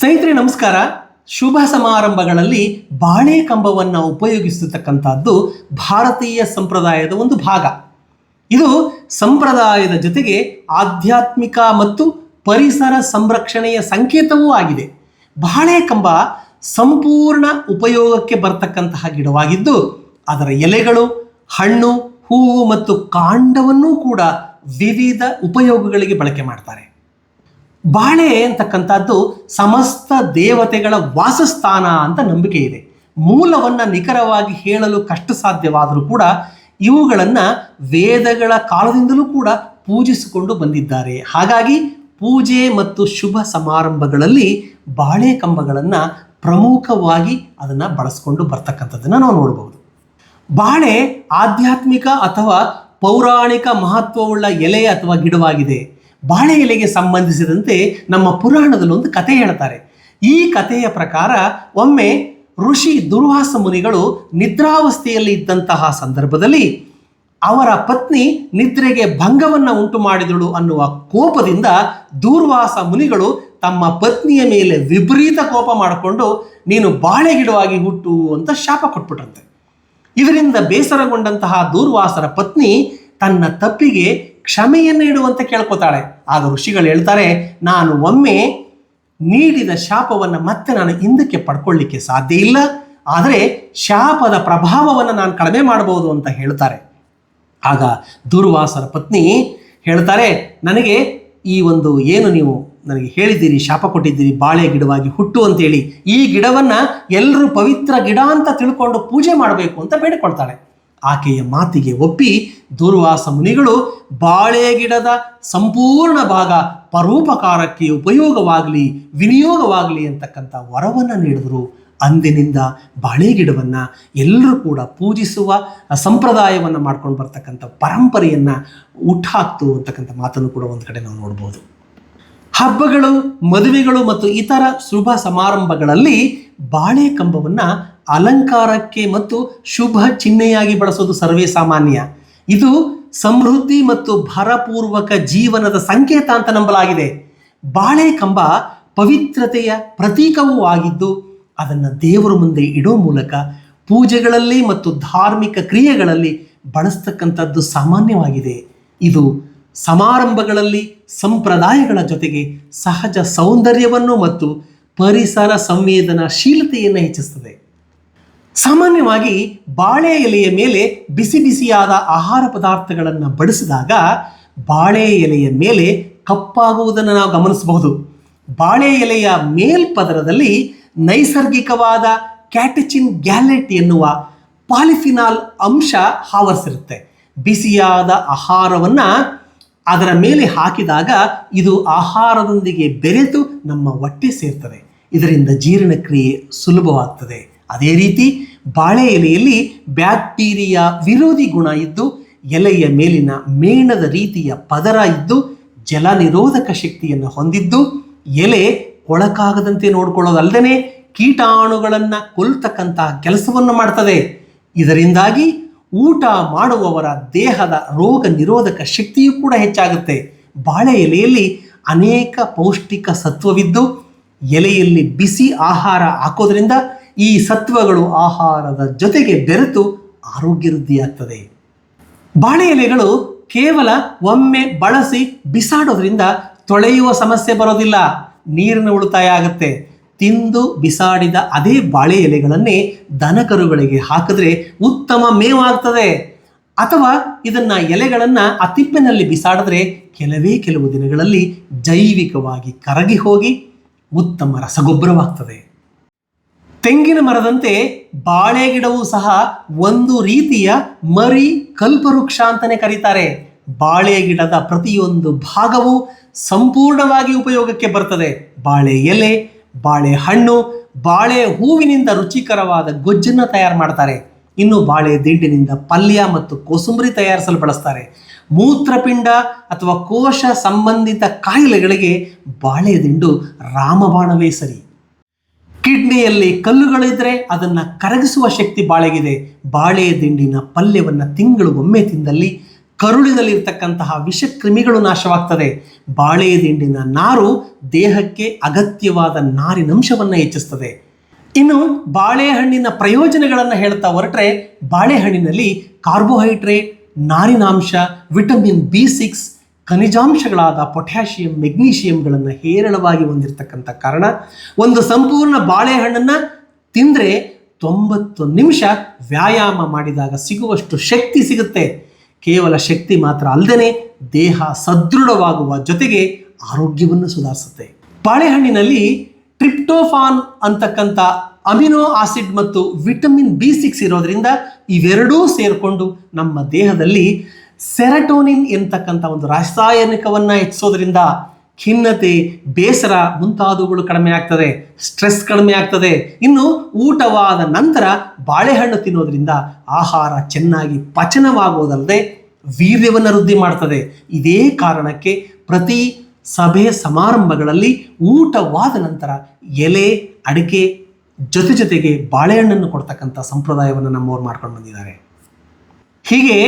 ಸ್ನೇಹಿತರೆ, ನಮಸ್ಕಾರ. ಶುಭ ಸಮಾರಂಭಗಳಲ್ಲಿ ಬಾಳೆ ಕಂಬವನ್ನು ಉಪಯೋಗಿಸತಕ್ಕಂಥದ್ದು ಭಾರತೀಯ ಸಂಪ್ರದಾಯದ ಒಂದು ಭಾಗ. ಇದು ಸಂಪ್ರದಾಯದ ಜೊತೆಗೆ ಆಧ್ಯಾತ್ಮಿಕ ಮತ್ತು ಪರಿಸರ ಸಂರಕ್ಷಣೆಯ ಸಂಕೇತವೂ ಆಗಿದೆ. ಬಾಳೆ ಕಂಬ ಸಂಪೂರ್ಣ ಉಪಯೋಗಕ್ಕೆ ಬರ್ತಕ್ಕಂತಹ ಗಿಡವಾಗಿದ್ದು, ಅದರ ಎಲೆಗಳು, ಹಣ್ಣು, ಹೂವು ಮತ್ತು ಕಾಂಡವನ್ನೂ ಕೂಡ ವಿವಿಧ ಉಪಯೋಗಗಳಿಗೆ ಬಳಕೆ ಮಾಡ್ತಾರೆ. ಬಾಳೆ ಅಂತಕ್ಕಂಥದ್ದು ಸಮಸ್ತ ದೇವತೆಗಳ ವಾಸಸ್ಥಾನ ಅಂತ ನಂಬಿಕೆ ಇದೆ. ಮೂಲವನ್ನು ನಿಖರವಾಗಿ ಹೇಳಲು ಕಷ್ಟ ಸಾಧ್ಯವಾದರೂ ಕೂಡ ಇವುಗಳನ್ನು ವೇದಗಳ ಕಾಲದಿಂದಲೂ ಕೂಡ ಪೂಜಿಸಿಕೊಂಡು ಬಂದಿದ್ದಾರೆ. ಹಾಗಾಗಿ ಪೂಜೆ ಮತ್ತು ಶುಭ ಸಮಾರಂಭಗಳಲ್ಲಿ ಬಾಳೆ ಕಂಬಗಳನ್ನು ಪ್ರಮುಖವಾಗಿ ಅದನ್ನು ಬಳಸ್ಕೊಂಡು ಬರ್ತಕ್ಕಂಥದ್ದನ್ನು ನಾವು ನೋಡಬಹುದು. ಬಾಳೆ ಆಧ್ಯಾತ್ಮಿಕ ಅಥವಾ ಪೌರಾಣಿಕ ಮಹತ್ವವುಳ್ಳ ಎಲೆ ಅಥವಾ ಗಿಡವಾಗಿದೆ. ಬಾಳೆ ಎಲೆಗೆ ಸಂಬಂಧಿಸಿದಂತೆ ನಮ್ಮ ಪುರಾಣದಲ್ಲಿ ಒಂದು ಕಥೆ ಹೇಳ್ತಾರೆ. ಈ ಕಥೆಯ ಪ್ರಕಾರ ಒಮ್ಮೆ ಋಷಿ ದುರ್ವಾಸ ಮುನಿಗಳು ನಿದ್ರಾವಸ್ಥೆಯಲ್ಲಿ ಇದ್ದಂತಹ ಸಂದರ್ಭದಲ್ಲಿ ಅವರ ಪತ್ನಿ ನಿದ್ರೆಗೆ ಭಂಗವನ್ನು ಉಂಟು ಮಾಡಿದಳು ಅನ್ನುವ ಕೋಪದಿಂದ ದೂರ್ವಾಸ ಮುನಿಗಳು ತಮ್ಮ ಪತ್ನಿಯ ಮೇಲೆ ವಿಪರೀತ ಕೋಪ ಮಾಡಿಕೊಂಡು, ನೀನು ಬಾಳೆಗಿಡವಾಗಿ ಹುಟ್ಟು ಅಂತ ಶಾಪ ಕೊಟ್ಬಿಟ್ರಂತೆ. ಇದರಿಂದ ಬೇಸರಗೊಂಡಂತಹ ದೂರ್ವಾಸರ ಪತ್ನಿ ತನ್ನ ತಪ್ಪಿಗೆ ಕ್ಷಮೆಯನ್ನು ಇಡುವಂತೆ ಕೇಳ್ಕೊತಾಳೆ. ಆಗ ಋಷಿಗಳು ಹೇಳ್ತಾರೆ, ನಾನು ಒಮ್ಮೆ ನೀಡಿದ ಶಾಪವನ್ನು ಮತ್ತೆ ನಾನು ಹಿಂದಕ್ಕೆ ಪಡ್ಕೊಳ್ಳಿಕ್ಕೆ ಸಾಧ್ಯ ಇಲ್ಲ. ಆದರೆ ಶಾಪದ ಪ್ರಭಾವವನ್ನು ನಾನು ಕಡಿಮೆ ಮಾಡಬಹುದು ಅಂತ ಹೇಳ್ತಾರೆ. ಆಗ ದುರ್ವಾಸರ ಪತ್ನಿ ಹೇಳ್ತಾರೆ, ನನಗೆ ಈ ಒಂದು ಏನು ನೀವು ನನಗೆ ಹೇಳಿದ್ದೀರಿ, ಶಾಪ ಕೊಟ್ಟಿದ್ದೀರಿ, ಬಾಳೆ ಗಿಡವಾಗಿ ಹುಟ್ಟು ಅಂತೇಳಿ, ಈ ಗಿಡವನ್ನು ಎಲ್ಲರೂ ಪವಿತ್ರ ಗಿಡ ಅಂತ ತಿಳ್ಕೊಂಡು ಪೂಜೆ ಮಾಡಬೇಕು ಅಂತ ಬೇಡಿಕೊಳ್ತಾಳೆ. ಆಕೆಯ ಮಾತಿಗೆ ಒಪ್ಪಿ ದೂರ್ವಾಸ ಮುನಿಗಳು ಬಾಳೆ ಗಿಡದ ಸಂಪೂರ್ಣ ಭಾಗ ಪರೋಪಕಾರಕ್ಕೆ ಉಪಯೋಗವಾಗಲಿ, ವಿನಿಯೋಗವಾಗಲಿ ಅಂತಕ್ಕಂಥ ವರವನ್ನು ನೀಡಿದರು. ಅಂದಿನಿಂದ ಬಾಳೆ ಗಿಡವನ್ನು ಎಲ್ಲರೂ ಕೂಡ ಪೂಜಿಸುವ ಸಂಪ್ರದಾಯವನ್ನು ಮಾಡ್ಕೊಂಡು ಬರ್ತಕ್ಕಂಥ ಪರಂಪರೆಯನ್ನು ಹುಟ್ಟಾಕ್ತು ಅಂತಕ್ಕಂಥ ಮಾತನ್ನು ಕೂಡ ಒಂದು ಕಡೆ ನಾವು ನೋಡ್ಬೋದು. ಹಬ್ಬಗಳು, ಮದುವೆಗಳು ಮತ್ತು ಇತರ ಶುಭ ಸಮಾರಂಭಗಳಲ್ಲಿ ಬಾಳೆ ಕಂಬವನ್ನು ಅಲಂಕಾರಕ್ಕೆ ಮತ್ತು ಶುಭ ಚಿಹ್ನೆಯಾಗಿ ಬಳಸೋದು ಸರ್ವೇ ಸಾಮಾನ್ಯ. ಇದು ಸಮೃದ್ಧಿ ಮತ್ತು ಭರಪೂರ್ವಕ ಜೀವನದ ಸಂಕೇತ ಅಂತ ನಂಬಲಾಗಿದೆ. ಬಾಳೆ ಕಂಬ ಪವಿತ್ರತೆಯ ಪ್ರತೀಕವೂ ಆಗಿದ್ದು, ಅದನ್ನು ದೇವರ ಮುಂದೆ ಇಡೋ ಮೂಲಕ ಪೂಜೆಗಳಲ್ಲಿ ಮತ್ತು ಧಾರ್ಮಿಕ ಕ್ರಿಯೆಗಳಲ್ಲಿ ಬಳಸ್ತಕ್ಕಂಥದ್ದು ಸಾಮಾನ್ಯವಾಗಿದೆ. ಇದು ಸಮಾರಂಭಗಳಲ್ಲಿ ಸಂಪ್ರದಾಯಗಳ ಜೊತೆಗೆ ಸಹಜ ಸೌಂದರ್ಯವನ್ನು ಮತ್ತು ಪರಿಸರ ಸಂವೇದನಾಶೀಲತೆಯನ್ನು ಹೆಚ್ಚಿಸ್ತದೆ. ಸಾಮಾನ್ಯವಾಗಿ ಬಾಳೆ ಎಲೆಯ ಮೇಲೆ ಬಿಸಿ ಬಿಸಿಯಾದ ಆಹಾರ ಪದಾರ್ಥಗಳನ್ನು ಬಡಿಸಿದಾಗ ಬಾಳೆ ಎಲೆಯ ಮೇಲೆ ಕಪ್ಪಾಗುವುದನ್ನು ನಾವು ಗಮನಿಸಬಹುದು. ಬಾಳೆ ಎಲೆಯ ಮೇಲ್ಪದರದಲ್ಲಿ ನೈಸರ್ಗಿಕವಾದ ಕ್ಯಾಟಚಿನ್ ಗ್ಯಾಲೆಟ್ ಎನ್ನುವ ಪಾಲಿಫಿನಾಲ್ ಅಂಶ ಆವರಿಸಿರುತ್ತೆ ಬಿಸಿಯಾದ ಆಹಾರವನ್ನು ಅದರ ಮೇಲೆ ಹಾಕಿದಾಗ ಇದು ಆಹಾರದೊಂದಿಗೆ ಬೆರೆತು ನಮ್ಮ ಹೊಟ್ಟೆ ಸೇರ್ತದೆ. ಇದರಿಂದ ಜೀರ್ಣಕ್ರಿಯೆ ಸುಲಭವಾಗ್ತದೆ. ಅದೇ ರೀತಿ ಬಾಳೆ ಎಲೆಯಲ್ಲಿ ಬ್ಯಾಕ್ಟೀರಿಯಾ ವಿರೋಧಿ ಗುಣ ಇದ್ದು, ಎಲೆಯ ಮೇಲಿನ ಮೇಣದ ರೀತಿಯ ಪದರ ಇದ್ದು ಜಲ ನಿರೋಧಕ ಶಕ್ತಿಯನ್ನು ಹೊಂದಿದ್ದು, ಎಲೆ ಕೊಳಕಾಗದಂತೆ ನೋಡ್ಕೊಳ್ಳೋದಲ್ಲದೆ ಕೀಟಾಣುಗಳನ್ನು ಕೊಲ್ತಕ್ಕಂತಹ ಕೆಲಸವನ್ನು ಮಾಡ್ತದೆ. ಇದರಿಂದಾಗಿ ಊಟ ಮಾಡುವವರ ದೇಹದ ರೋಗ ನಿರೋಧಕ ಶಕ್ತಿಯೂ ಕೂಡ ಹೆಚ್ಚಾಗುತ್ತೆ. ಬಾಳೆ ಎಲೆಯಲ್ಲಿ ಅನೇಕ ಪೌಷ್ಟಿಕ ಸತ್ವವಿದ್ದು, ಎಲೆಯಲ್ಲಿ ಬಿಸಿ ಆಹಾರ ಹಾಕೋದ್ರಿಂದ ಈ ಸತ್ವಗಳು ಆಹಾರದ ಜೊತೆಗೆ ಬೆರೆತು ಆರೋಗ್ಯ ವೃದ್ಧಿಯಾಗ್ತದೆ ಬಾಳೆ ಎಲೆಗಳು ಕೇವಲ ಒಮ್ಮೆ ಬಳಸಿ ಬಿಸಾಡೋದ್ರಿಂದ ತೊಳೆಯುವ ಸಮಸ್ಯೆ ಬರೋದಿಲ್ಲ. ನೀರಿನ ಉಳಿತಾಯ ಆಗುತ್ತೆ. ತಿಂದು ಬಿಸಾಡಿದ ಅದೇ ಬಾಳೆ ಎಲೆಗಳನ್ನೇ ದನಕರುಗಳಿಗೆ ಹಾಕಿದ್ರೆ ಉತ್ತಮ ಮೇವಾಗ್ತದೆ. ಅಥವಾ ಇದನ್ನು ಎಲೆಗಳನ್ನು ಆ ತಿಪ್ಪಿನಲ್ಲಿ ಬಿಸಾಡಿದ್ರೆ ಕೆಲವೇ ಕೆಲವು ದಿನಗಳಲ್ಲಿ ಜೈವಿಕವಾಗಿ ಕರಗಿ ಹೋಗಿ ಉತ್ತಮ ರಸಗೊಬ್ಬರವಾಗ್ತದೆ. ತೆಂಗಿನ ಮರದಂತೆ ಬಾಳೆ ಗಿಡವೂ ಸಹ ಒಂದು ರೀತಿಯ ಮರಿ ಕಲ್ಪವೃಕ್ಷ ಅಂತಲೇ ಕರೀತಾರೆ. ಬಾಳೆ ಗಿಡದ ಪ್ರತಿಯೊಂದು ಭಾಗವೂ ಸಂಪೂರ್ಣವಾಗಿ ಉಪಯೋಗಕ್ಕೆ ಬರ್ತದೆ. ಬಾಳೆ ಎಲೆ, ಬಾಳೆ ಹಣ್ಣು, ಬಾಳೆ ಹೂವಿನಿಂದ ರುಚಿಕರವಾದ ಗೊಜ್ಜನ್ನು ತಯಾರು ಮಾಡ್ತಾರೆ. ಇನ್ನು ಬಾಳೆ ದಿಂಡಿನಿಂದ ಪಲ್ಯ ಮತ್ತು ಕೋಸುಂಬರಿ ತಯಾರಿಸಲು ಬಳಸ್ತಾರೆ ಮೂತ್ರಪಿಂಡ ಅಥವಾ ಕೋಶ ಸಂಬಂಧಿತ ಕಾಯಿಲೆಗಳಿಗೆ ಬಾಳೆ ದಿಂಡು ರಾಮಬಾಣವೇ ಸರಿ. ಕಿಡ್ನಿಯಲ್ಲಿ ಕಲ್ಲುಗಳಿದ್ರೆ ಅದನ್ನು ಕರಗಿಸುವ ಶಕ್ತಿ ಬಾಳೆಗಿದೆ. ಬಾಳೆ ದಿಂಡಿನ ಪಲ್ಯವನ್ನು ತಿಂಗಳು ಒಮ್ಮೆ ತಿಂದಲ್ಲಿ ಕರುಳಿನಲ್ಲಿರ್ತಕ್ಕಂತಹ ವಿಷಕ್ರಿಮಿಗಳು ನಾಶವಾಗ್ತದೆ. ಬಾಳೆ ದಿಂಡಿನ ನಾರು ದೇಹಕ್ಕೆ ಅಗತ್ಯವಾದ ನಾರಿನಂಶವನ್ನು ಹೆಚ್ಚಿಸ್ತದೆ. ಇನ್ನು ಬಾಳೆಹಣ್ಣಿನ ಪ್ರಯೋಜನಗಳನ್ನು ಹೇಳ್ತಾ ಹೊರಟ್ರೆ ಬಾಳೆಹಣ್ಣಿನಲ್ಲಿ ಕಾರ್ಬೋಹೈಡ್ರೇಟ್, ನಾರಿನಾಂಶ, ವಿಟಮಿನ್ ಬಿ ಸಿಕ್ಸ್ ಖನಿಜಾಂಶಗಳಾದ ಪೊಟ್ಯಾಷಿಯಂ, ಮೆಗ್ನೀಷಿಯಂಗಳನ್ನು ಹೇರಳವಾಗಿ ಹೊಂದಿರತಕ್ಕಂಥ ಕಾರಣ, ಒಂದು ಸಂಪೂರ್ಣ ಬಾಳೆಹಣ್ಣನ್ನು ತಿಂದರೆ ತೊಂಬತ್ತು ನಿಮಿಷ ವ್ಯಾಯಾಮ ಮಾಡಿದಾಗ ಸಿಗುವಷ್ಟು ಶಕ್ತಿ ಸಿಗುತ್ತೆ. ಕೇವಲ ಶಕ್ತಿ ಮಾತ್ರ ಅಲ್ಲದೆ ದೇಹ ಸದೃಢವಾಗುವ ಜೊತೆಗೆ ಆರೋಗ್ಯವನ್ನು ಸುಧಾರಿಸುತ್ತೆ. ಬಾಳೆಹಣ್ಣಿನಲ್ಲಿ ಟ್ರಿಪ್ಟೋಫಾನ್ ಅಂತಕ್ಕಂಥ ಅಮಿನೋ ಆಸಿಡ್ ಮತ್ತು ವಿಟಮಿನ್ ಬಿ ಸಿಕ್ಸ್ ಇರೋದ್ರಿಂದ ಇವೆರಡೂ ಸೇರಿಕೊಂಡು ನಮ್ಮ ದೇಹದಲ್ಲಿ ಸೆರಟೋನಿನ್ ಎಂತಕ್ಕಂಥ ಒಂದು ರಾಸಾಯನಿಕವನ್ನು ಹೆಚ್ಚಿಸೋದ್ರಿಂದ ಖಿನ್ನತೆ, ಬೇಸರ ಮುಂತಾದವುಗಳು ಕಡಿಮೆ ಆಗ್ತದೆ ಸ್ಟ್ರೆಸ್ ಕಡಿಮೆ ಆಗ್ತದೆ. ಇನ್ನು ಊಟವಾದ ನಂತರ ಬಾಳೆಹಣ್ಣು ತಿನ್ನೋದ್ರಿಂದ ಆಹಾರ ಚೆನ್ನಾಗಿ ಪಚನವಾಗುವುದಲ್ಲದೆ ವೀರ್ಯವನ್ನು ವೃದ್ಧಿ ಮಾಡ್ತದೆ. ಇದೇ ಕಾರಣಕ್ಕೆ ಪ್ರತಿ ಸಭೆ ಸಮಾರಂಭಗಳಲ್ಲಿ ಊಟವಾದ ನಂತರ ಎಲೆ, ಅಡಿಕೆ ಜೊತೆ ಜೊತೆಗೆ ಬಾಳೆಹಣ್ಣನ್ನು ಕೊಡ್ತಕ್ಕಂಥ ಸಂಪ್ರದಾಯವನ್ನು ನಮ್ಮವ್ರು ಮಾಡ್ಕೊಂಡು ಬಂದಿದ್ದಾರೆ. ಹೀಗೆ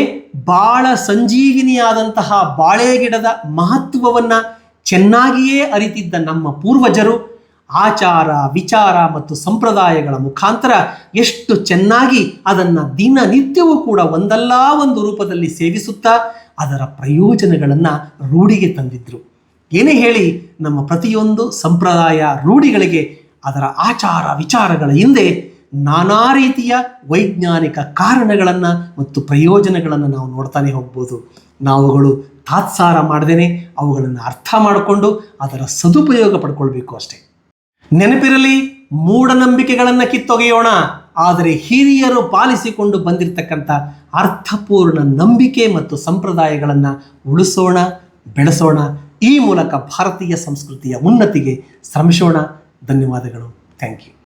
ಬಾಳ ಸಂಜೀವಿನಿಯಾದಂತಹ ಬಾಳೆ ಗಿಡದ ಮಹತ್ವವನ್ನು ಚೆನ್ನಾಗಿಯೇ ಅರಿತಿದ್ದ ನಮ್ಮ ಪೂರ್ವಜರು ಆಚಾರ, ವಿಚಾರ ಮತ್ತು ಸಂಪ್ರದಾಯಗಳ ಮುಖಾಂತರ ಎಷ್ಟು ಚೆನ್ನಾಗಿ ಅದನ್ನು ದಿನನಿತ್ಯವೂ ಕೂಡ ಒಂದಲ್ಲ ಒಂದು ರೂಪದಲ್ಲಿ ಸೇವಿಸುತ್ತಾ ಅದರ ಪ್ರಯೋಜನಗಳನ್ನು ರೂಢಿಗೆ ತಂದಿದ್ರು. ಏನೇ ಹೇಳಿ ನಮ್ಮ ಪ್ರತಿಯೊಂದು ಸಂಪ್ರದಾಯ ರೂಢಿಗಳಿಗೆ ಅದರ ಆಚಾರ, ವಿಚಾರಗಳ ಹಿಂದೆ ನಾನಾ ರೀತಿಯ ವೈಜ್ಞಾನಿಕ ಕಾರಣಗಳನ್ನು ಮತ್ತು ಪ್ರಯೋಜನಗಳನ್ನು ನಾವು ನೋಡ್ತಾನೆ ಹೋಗ್ಬೋದು. ನಾವುಗಳು ತಾತ್ಸಾರ ಮಾಡದೇನೆ ಅವುಗಳನ್ನು ಅರ್ಥ ಮಾಡಿಕೊಂಡು ಅದರ ಸದುಪಯೋಗ ಪಡ್ಕೊಳ್ಬೇಕು ಅಷ್ಟೇ. ನೆನಪಿರಲಿ, ಮೂಢನಂಬಿಕೆಗಳನ್ನು ಕಿತ್ತೊಗೆಯೋಣ. ಆದರೆ ಹಿರಿಯರು ಪಾಲಿಸಿಕೊಂಡು ಬಂದಿರತಕ್ಕಂಥ ಅರ್ಥಪೂರ್ಣ ನಂಬಿಕೆ ಮತ್ತು ಸಂಪ್ರದಾಯಗಳನ್ನು ಉಳಿಸೋಣ, ಬೆಳೆಸೋಣ. ಈ ಮೂಲಕ ಭಾರತೀಯ ಸಂಸ್ಕೃತಿಯ ಉನ್ನತಿಗೆ ಶ್ರಮಿಸೋಣ. ಧನ್ಯವಾದಗಳು. Thank you.